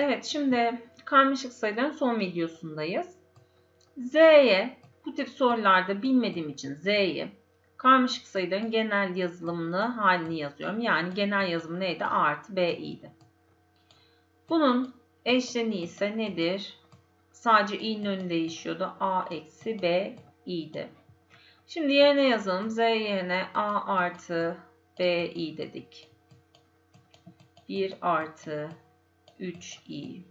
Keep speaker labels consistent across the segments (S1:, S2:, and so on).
S1: Evet şimdi karmaşık sayıların son videosundayız. Z'ye bu tip sorularda bilmediğim için Z'yi karmaşık sayıların genel yazılımını halini yazıyorum. Yani genel yazımı neydi? A artı B. Bunun eşleniği ise nedir? Sadece i'nin önü değişiyordu. A eksi B i'di. Şimdi yerine yazalım. Z yerine A artı B i dedik. 1 artı 3i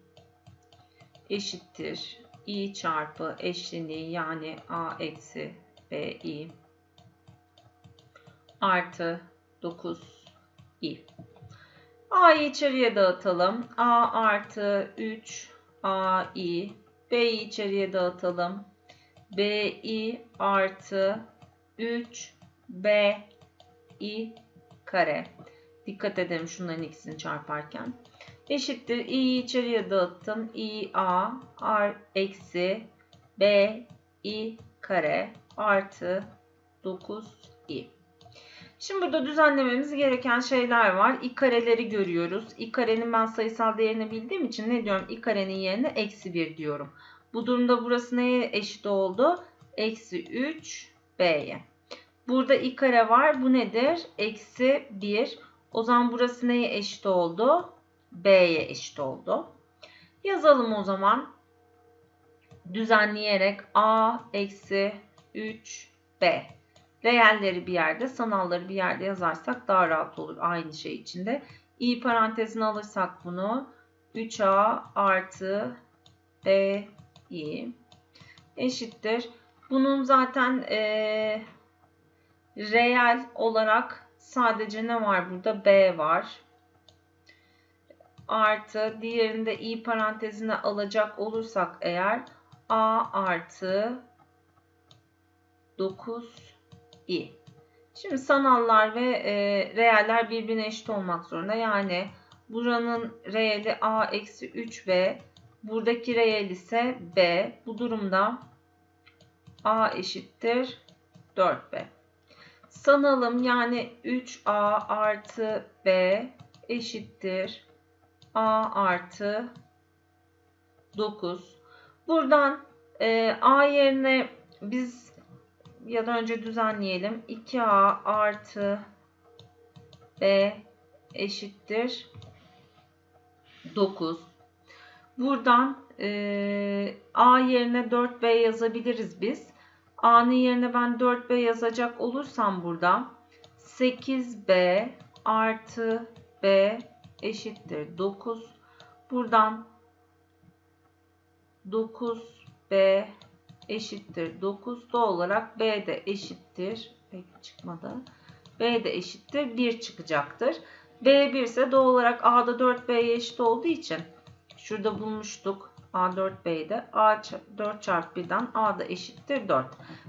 S1: eşittir i çarpı eşleniği yani a eksi bi artı 9i. a'yı içeriye dağıtalım. a artı 3 ai b'yi içeriye dağıtalım. bi artı 3 b i kare. Dikkat edelim şunların ikisini çarparken eşittir i'yi içeriye dağıttım. i a r eksi b i kare artı 9 i. Şimdi burada düzenlememiz gereken şeyler var. i kareleri görüyoruz. i karenin ben sayısal değerini bildiğim için ne diyorum? i karenin yerine eksi 1 diyorum. Bu durumda burası neye eşit oldu? Eksi 3 b'ye. Burada i kare var. Bu nedir? Eksi 1. O zaman burası neye eşit oldu? B'ye eşit oldu. Yazalım o zaman. Düzenleyerek A eksi 3B. Reyelleri bir yerde, sanalları bir yerde yazarsak daha rahat olur aynı şey içinde. i parantezine alırsak bunu 3A artı B i eşittir. Bunun zaten e, reel olarak sadece ne var burada? B var artı diğerinde i parantezine alacak olursak eğer a artı 9i. Şimdi sanallar ve e, reeller birbirine eşit olmak zorunda. Yani buranın reeli a eksi 3b buradaki reel ise b. Bu durumda a eşittir 4b. Sanalım yani 3a artı b eşittir A artı 9. Buradan e, A yerine biz ya da önce düzenleyelim. 2A artı B eşittir 9. Buradan e, A yerine 4B yazabiliriz biz. A'nın yerine ben 4B yazacak olursam burada 8B artı B eşittir 9. Buradan 9B eşittir 9. Doğal olarak B de eşittir. Peki çıkmadı. B de eşittir 1 çıkacaktır. B 1 ise doğal olarak A'da 4B'ye eşit olduğu için şurada bulmuştuk. A 4B'de A 4 çarpı 1'den A da eşittir 4.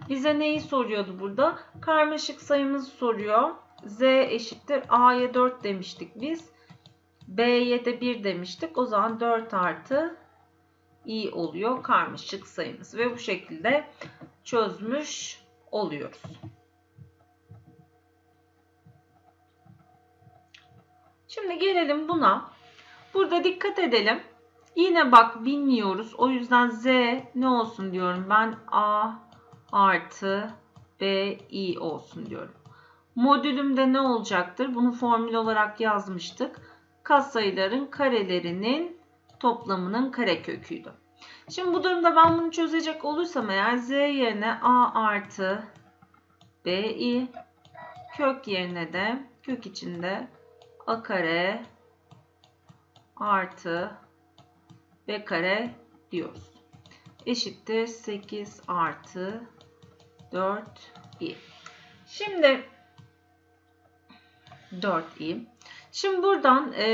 S1: Bize neyi soruyordu burada? Karmaşık sayımızı soruyor. Z eşittir A'ya 4 demiştik biz. B'ye de 1 demiştik. O zaman 4 artı i oluyor karmaşık sayımız. Ve bu şekilde çözmüş oluyoruz. Şimdi gelelim buna. Burada dikkat edelim. Yine bak bilmiyoruz. O yüzden z ne olsun diyorum. Ben a artı b i olsun diyorum. Modülümde ne olacaktır? Bunu formül olarak yazmıştık katsayıların karelerinin toplamının kareköküydü. Şimdi bu durumda ben bunu çözecek olursam eğer z yerine a artı bi kök yerine de kök içinde a kare artı b kare diyoruz. Eşittir 8 artı 4i. Şimdi 4i. Şimdi buradan e,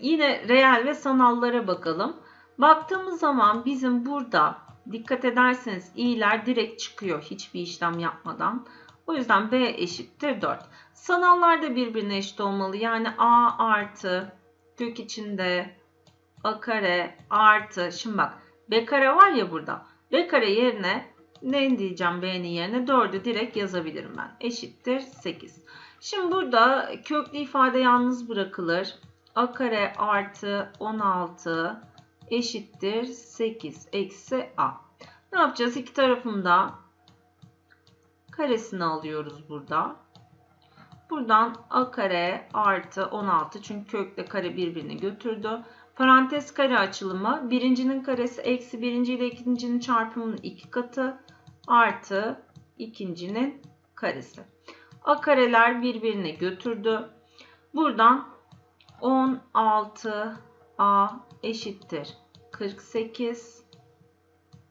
S1: yine reel ve sanallara bakalım. Baktığımız zaman bizim burada dikkat ederseniz i'ler direkt çıkıyor hiçbir işlem yapmadan. O yüzden b eşittir 4. Sanallar da birbirine eşit olmalı. Yani a artı kök içinde a kare artı şimdi bak b kare var ya burada. b kare yerine ne diyeceğim b'nin yerine 4'ü direkt yazabilirim ben. Eşittir 8. Şimdi burada köklü ifade yalnız bırakılır. A kare artı 16 eşittir 8 eksi a. Ne yapacağız? İki tarafında karesini alıyoruz burada. Buradan a kare artı 16 çünkü kökle kare birbirini götürdü. Parantez kare açılımı birincinin karesi eksi birinci ile ikincinin çarpımının iki katı artı ikincinin karesi. A kareler birbirini götürdü. Buradan 16 a eşittir 48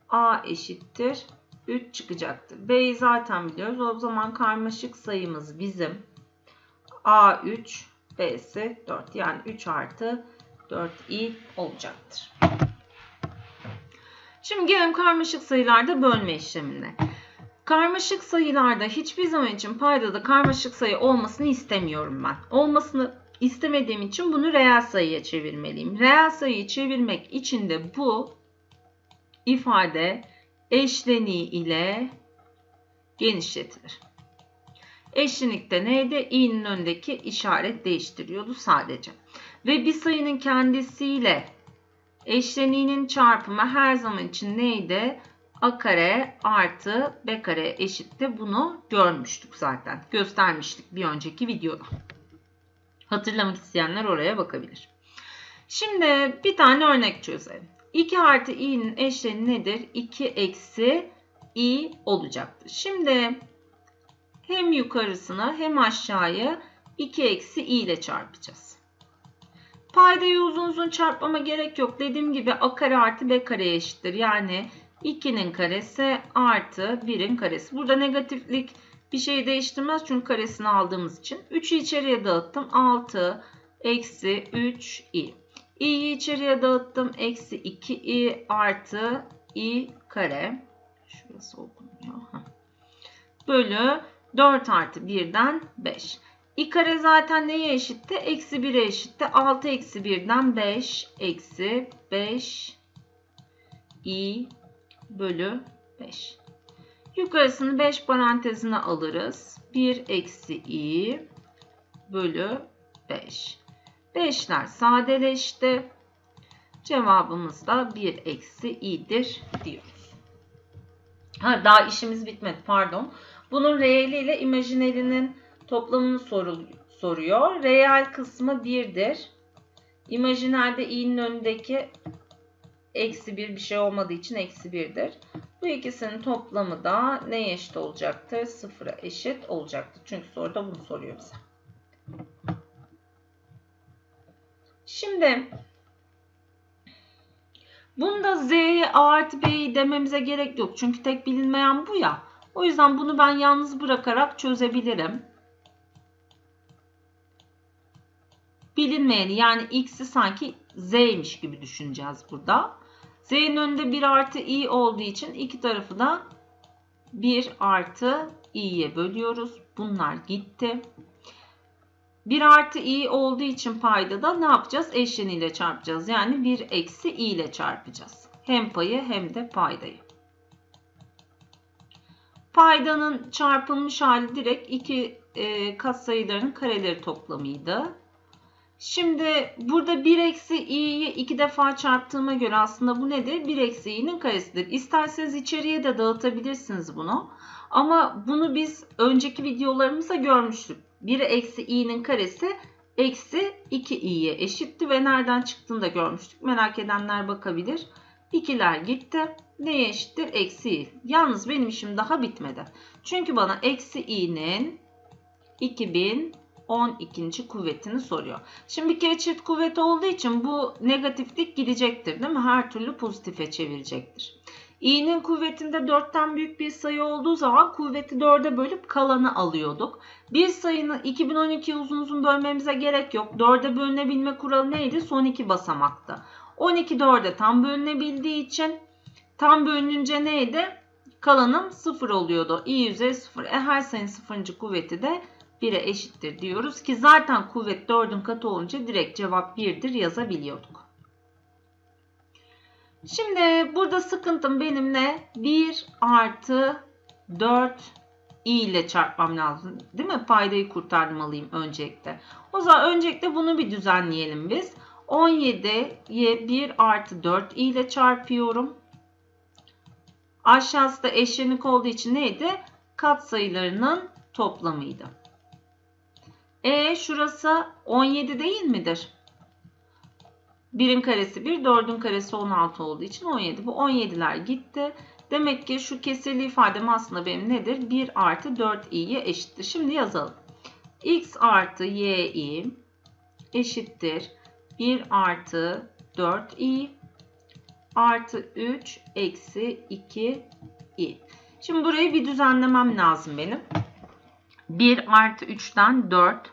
S1: a eşittir 3 çıkacaktır. B'yi zaten biliyoruz. O zaman karmaşık sayımız bizim A3 B'si 4 yani 3 artı 4i olacaktır. Şimdi gelelim karmaşık sayılarda bölme işlemine. Karmaşık sayılarda hiçbir zaman için paydada karmaşık sayı olmasını istemiyorum ben. Olmasını istemediğim için bunu reel sayıya çevirmeliyim. Reel sayıyı çevirmek için de bu ifade eşleniği ile genişletilir. Eşlenikte neydi? i'nin önündeki işaret değiştiriyordu sadece. Ve bir sayının kendisiyle eşleniğinin çarpımı her zaman için neydi? A kare artı b kare eşitti. Bunu görmüştük zaten. Göstermiştik bir önceki videoda. Hatırlamak isteyenler oraya bakabilir. Şimdi bir tane örnek çözelim. 2 artı i'nin eşleni nedir? 2 eksi i olacaktır. Şimdi hem yukarısını hem aşağıyı 2 eksi i ile çarpacağız. Paydayı uzun uzun çarpmama gerek yok. Dediğim gibi a kare artı b kare eşittir. Yani 2'nin karesi artı 1'in karesi. Burada negatiflik bir şey değiştirmez çünkü karesini aldığımız için. 3'ü içeriye dağıttım. 6 eksi 3 i. i'yi içeriye dağıttım. Eksi 2i artı i kare. Şurası okunuyor. Bölü 4 artı 1'den 5. i kare zaten neye eşitti? Eksi 1'e eşitti. 6 eksi 1'den 5 eksi 5 i bölü 5. Yukarısını 5 parantezine alırız. 1 eksi i bölü 5. 5'ler sadeleşti. Cevabımız da 1 eksi i'dir diyoruz. Ha, daha işimiz bitmedi pardon. Bunun reeli ile imajinelinin toplamını soruyor. Reel kısmı 1'dir. İmajinerde i'nin önündeki eksi 1 bir şey olmadığı için eksi 1'dir. Bu ikisinin toplamı da neye eşit olacaktır? 0'a eşit olacaktır. Çünkü soruda bunu soruyor bize. Şimdi bunda z'ye a artı b'yi dememize gerek yok. Çünkü tek bilinmeyen bu ya. O yüzden bunu ben yalnız bırakarak çözebilirim. Bilinmeyeni yani x'i sanki z'ymiş gibi düşüneceğiz burada. Z'nin önünde 1 artı i olduğu için iki tarafı da 1 artı i'ye bölüyoruz. Bunlar gitti. 1 artı i olduğu için payda da ne yapacağız? Eşleniyle çarpacağız. Yani 1 eksi i ile çarpacağız. Hem payı hem de paydayı. Paydanın çarpılmış hali direkt iki e, katsayılarının kareleri toplamıydı. Şimdi burada 1 eksi i'yi iki defa çarptığıma göre aslında bu nedir? 1 eksi i'nin karesidir. İsterseniz içeriye de dağıtabilirsiniz bunu. Ama bunu biz önceki videolarımızda görmüştük. 1 eksi i'nin karesi eksi 2i'ye eşitti ve nereden çıktığını da görmüştük. Merak edenler bakabilir. İkiler gitti. Neye eşittir? Eksi i. Yalnız benim işim daha bitmedi. Çünkü bana eksi i'nin 2012. kuvvetini soruyor. Şimdi bir kere çift kuvvet olduğu için bu negatiflik gidecektir değil mi? Her türlü pozitife çevirecektir. i'nin kuvvetinde 4'ten büyük bir sayı olduğu zaman kuvveti 4'e bölüp kalanı alıyorduk. Bir sayının 2012 uzun uzun bölmemize gerek yok. 4'e bölünebilme kuralı neydi? Son iki basamakta. 12 4'e tam bölünebildiği için tam bölününce neydi? Kalanım 0 oluyordu. i üzeri 0. E her sayının 0. kuvveti de 1'e eşittir diyoruz ki zaten kuvvet 4'ün katı olunca direkt cevap 1'dir yazabiliyorduk. Şimdi burada sıkıntım benim ne? 1 artı 4 i ile çarpmam lazım. Değil mi? Paydayı kurtarmalıyım öncelikle. O zaman öncelikle bunu bir düzenleyelim biz. 17'yi 1 artı 4 i ile çarpıyorum. Aşağısı da eşlenik olduğu için neydi? Katsayılarının toplamıydı. E şurası 17 değil midir? 1'in karesi 1, 4'ün karesi 16 olduğu için 17. Bu 17'ler gitti. Demek ki şu kesirli ifadem aslında benim nedir? 1 artı 4i'ye eşittir. Şimdi yazalım. x artı y'i eşittir. 1 artı 4i artı 3 eksi 2i. Şimdi burayı bir düzenlemem lazım benim. 1 artı 3'ten 4.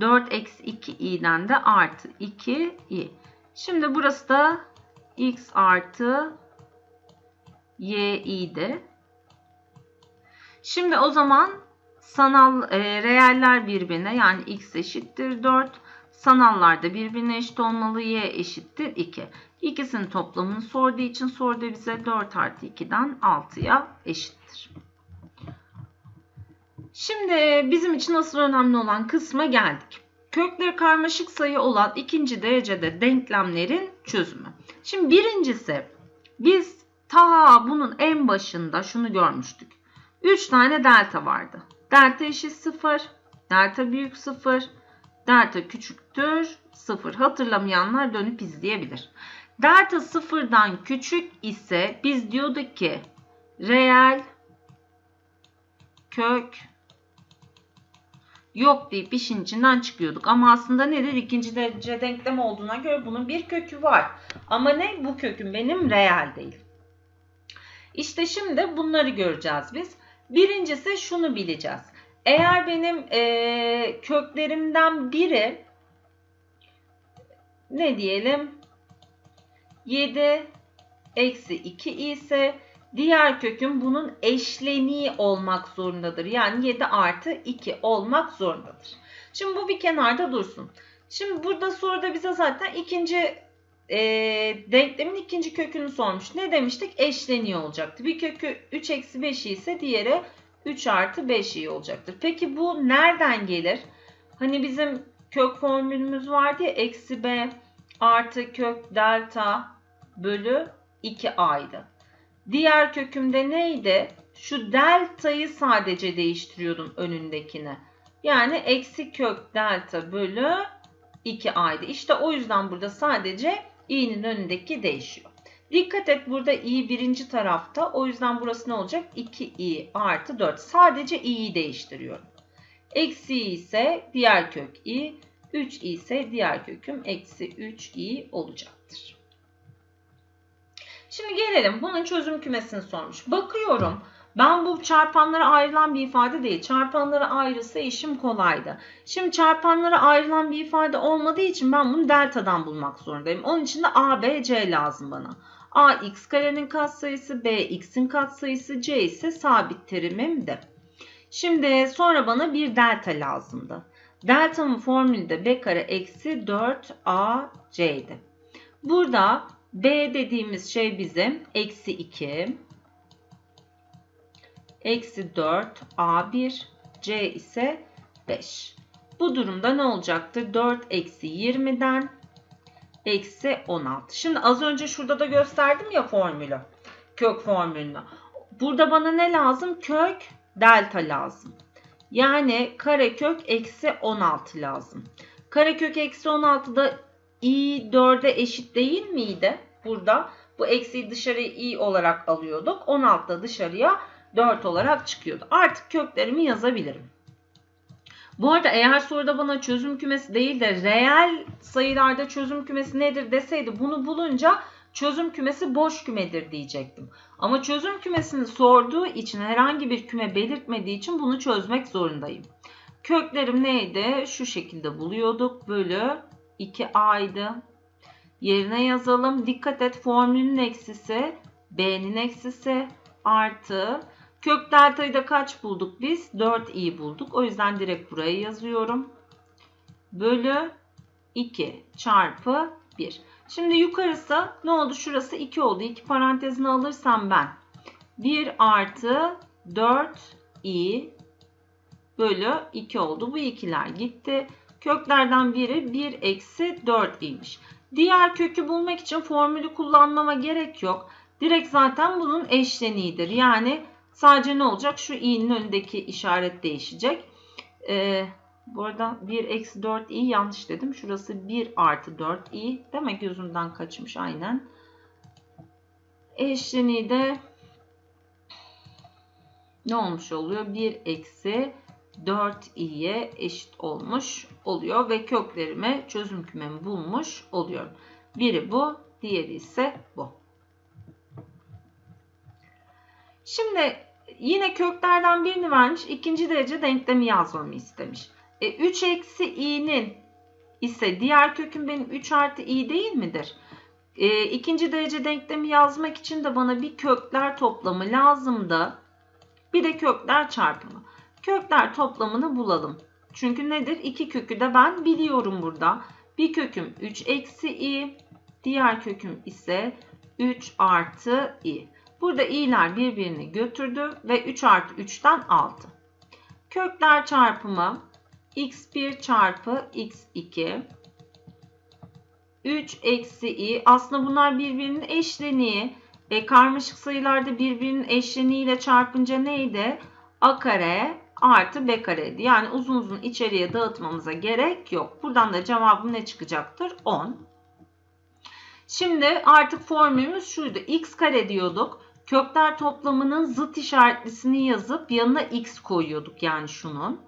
S1: 4 eksi 2i'den de artı 2i. Şimdi burası da x artı y'iydi. Şimdi o zaman sanal e, reeller birbirine yani x eşittir 4. Sanallar da birbirine eşit olmalı. Y eşittir 2. İkisinin toplamını sorduğu için sordu bize 4 artı 2'den 6'ya eşittir. Şimdi bizim için asıl önemli olan kısma geldik. Kökleri karmaşık sayı olan ikinci derecede denklemlerin çözümü. Şimdi birincisi biz ta bunun en başında şunu görmüştük. 3 tane delta vardı. Delta eşit 0, delta büyük 0, delta küçüktür 0. Hatırlamayanlar dönüp izleyebilir. Delta sıfırdan küçük ise biz diyorduk ki reel kök yok deyip işin içinden çıkıyorduk. Ama aslında nedir? İkinci derece denklem olduğuna göre bunun bir kökü var. Ama ne? Bu kökün benim reel değil. İşte şimdi bunları göreceğiz biz. Birincisi şunu bileceğiz. Eğer benim e, köklerimden biri ne diyelim 7 eksi 2 ise diğer kökün bunun eşleniği olmak zorundadır. Yani 7 artı 2 olmak zorundadır. Şimdi bu bir kenarda dursun. Şimdi burada soruda bize zaten ikinci e, denklemin ikinci kökünü sormuş. Ne demiştik? Eşleniği olacaktı. Bir kökü 3 eksi 5 ise diğeri 3 artı 5 i olacaktır. Peki bu nereden gelir? Hani bizim kök formülümüz vardı ya eksi b artı kök delta bölü 2a'ydı. Diğer kökümde neydi? Şu deltayı sadece değiştiriyordum önündekine. Yani eksi kök delta bölü 2a'ydı. İşte o yüzden burada sadece i'nin önündeki değişiyor. Dikkat et burada i birinci tarafta. O yüzden burası ne olacak? 2i artı 4. Sadece i'yi değiştiriyorum. Eksi i ise diğer kök i. 3i ise diğer köküm eksi 3i olacaktır. Şimdi gelelim. Bunun çözüm kümesini sormuş. Bakıyorum. Ben bu çarpanlara ayrılan bir ifade değil. Çarpanlara ayrılsa işim kolaydı. Şimdi çarpanlara ayrılan bir ifade olmadığı için ben bunu deltadan bulmak zorundayım. Onun için de a, b, c lazım bana. a x karenin katsayısı, b x'in katsayısı, c ise sabit terimimdi. Şimdi sonra bana bir delta lazımdı. Delta'nın formülü de b kare eksi 4 a c'ydi. Burada b dediğimiz şey bizim eksi 2 eksi 4 A1 C ise 5. Bu durumda ne olacaktır? 4 eksi 20'den eksi 16. Şimdi az önce şurada da gösterdim ya formülü. Kök formülünü. Burada bana ne lazım? Kök delta lazım. Yani karekök eksi 16 lazım. Karekök eksi 16'da i 4'e eşit değil miydi? Burada bu eksiyi dışarıya i olarak alıyorduk. 16 da dışarıya 4 olarak çıkıyordu. Artık köklerimi yazabilirim. Bu arada eğer soruda bana çözüm kümesi değil de reel sayılarda çözüm kümesi nedir deseydi bunu bulunca çözüm kümesi boş kümedir diyecektim. Ama çözüm kümesini sorduğu için herhangi bir küme belirtmediği için bunu çözmek zorundayım. Köklerim neydi? Şu şekilde buluyorduk. Bölü 2a'ydı. Yerine yazalım. Dikkat et formülün eksisi b'nin eksisi artı Kök deltayı da kaç bulduk biz? 4i bulduk. O yüzden direkt buraya yazıyorum. Bölü 2 çarpı 1. Şimdi yukarısı ne oldu? Şurası 2 oldu. 2 parantezini alırsam ben 1 artı 4i bölü 2 oldu. Bu ikiler gitti. Köklerden biri 1 eksi 4i'ymiş. Diğer kökü bulmak için formülü kullanmama gerek yok. Direkt zaten bunun eşleniğidir. Yani sadece ne olacak? Şu i'nin önündeki işaret değişecek. Ee, bu arada 1 eksi 4i yanlış dedim. Şurası 1 artı 4i. Demek gözümden kaçmış aynen. Eşleniği de ne olmuş oluyor? 1 eksi 4i'ye eşit olmuş oluyor ve köklerimi çözüm kümemi bulmuş oluyorum. Biri bu, diğeri ise bu. Şimdi yine köklerden birini vermiş, ikinci derece denklemi yazmamı istemiş. E, 3 eksi i'nin ise diğer köküm benim 3 artı i değil midir? E, ikinci derece denklemi yazmak için de bana bir kökler toplamı lazımdı. Bir de kökler çarpımı. Kökler toplamını bulalım. Çünkü nedir? İki kökü de ben biliyorum burada. Bir köküm 3 eksi i, diğer köküm ise 3 artı i. Burada i'ler birbirini götürdü ve 3 artı 3'ten 6. Kökler çarpımı x1 çarpı x2 3 eksi i. Aslında bunlar birbirinin eşleniği. E, karmaşık sayılarda birbirinin eşleniğiyle çarpınca neydi? a kare artı b kareydi. Yani uzun uzun içeriye dağıtmamıza gerek yok. Buradan da cevabım ne çıkacaktır? 10. Şimdi artık formülümüz şuydu. x kare diyorduk. Kökler toplamının zıt işaretlisini yazıp yanına x koyuyorduk yani şunun.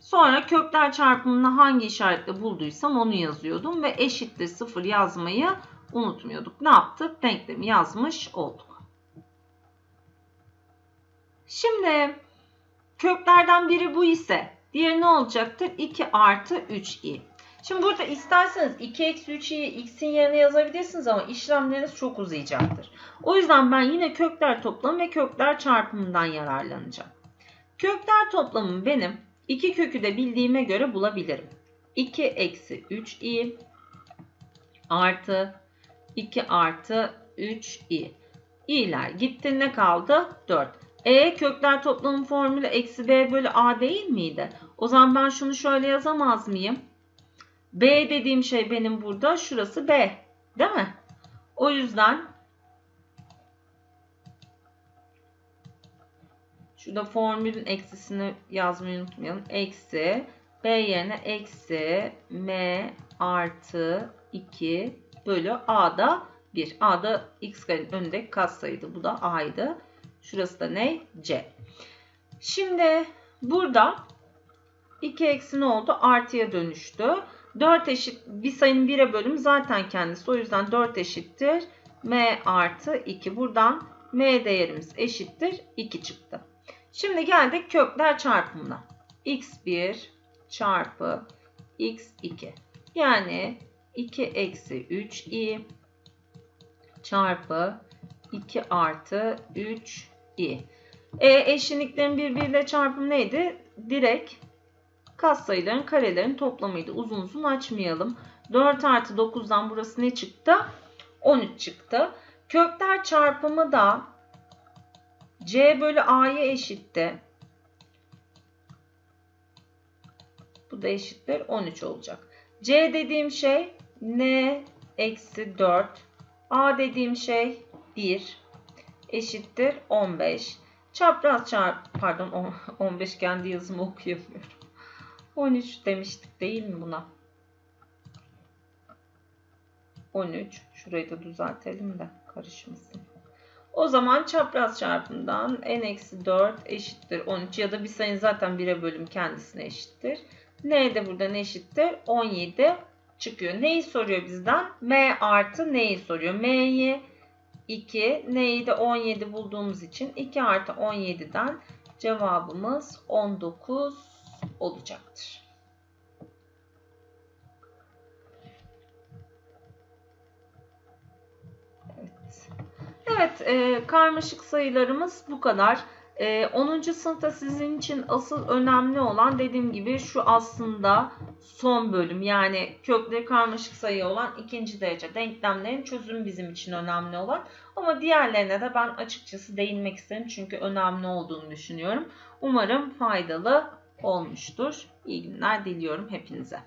S1: Sonra kökler çarpımını hangi işaretle bulduysam onu yazıyordum ve eşittir 0 yazmayı unutmuyorduk. Ne yaptık? Denklemi yazmış olduk. Şimdi köklerden biri bu ise diğeri ne olacaktır? 2 artı 3i. Şimdi burada isterseniz 2 eksi 3i'yi x'in yerine yazabilirsiniz ama işlemleriniz çok uzayacaktır. O yüzden ben yine kökler toplamı ve kökler çarpımından yararlanacağım. Kökler toplamı benim iki kökü de bildiğime göre bulabilirim. 2 eksi 3i artı 2 artı 3i. i'ler gitti ne kaldı? 4. E kökler toplamı formülü eksi b bölü a değil miydi? O zaman ben şunu şöyle yazamaz mıyım? B dediğim şey benim burada. Şurası B. Değil mi? O yüzden şurada formülün eksisini yazmayı unutmayalım. Eksi B yerine eksi M artı 2 bölü A'da 1. A'da x karenin önündeki katsayıydı. Bu da A'ydı. Şurası da ne? C. Şimdi burada 2 eksi ne oldu? Artıya dönüştü. 4 eşit bir sayının 1'e bölümü zaten kendisi. O yüzden 4 eşittir. M artı 2. Buradan M değerimiz eşittir. 2 çıktı. Şimdi geldik kökler çarpımına. x1 çarpı x2. Yani 2 eksi 3i çarpı 2 artı 3i. E, eşitliklerin birbiriyle çarpımı neydi? Direkt katsayıların karelerin toplamıydı. Uzun uzun açmayalım. 4 artı 9'dan burası ne çıktı? 13 çıktı. Kökler çarpımı da C bölü A'ya eşitti. Bu da eşittir 13 olacak. C dediğim şey N eksi 4. A dediğim şey 1 eşittir 15. Çapraz çarp pardon 15 kendi yazımı okuyamıyorum. 13 demiştik değil mi buna? 13. Şurayı da düzeltelim de karışmasın. O zaman çapraz çarpımdan n-4 eşittir 13 ya da bir sayın zaten 1'e bölüm kendisine eşittir. N de buradan eşittir 17 çıkıyor. Neyi soruyor bizden? M artı neyi soruyor? M'yi 2, N'yi de 17 bulduğumuz için 2 artı 17'den cevabımız 19 olacaktır. Evet, evet e, karmaşık sayılarımız bu kadar. E, 10. sınıfta sizin için asıl önemli olan dediğim gibi şu aslında son bölüm. Yani kökleri karmaşık sayı olan ikinci derece denklemlerin çözümü bizim için önemli olan. Ama diğerlerine de ben açıkçası değinmek isterim. Çünkü önemli olduğunu düşünüyorum. Umarım faydalı olmuştur. İyi günler diliyorum hepinize.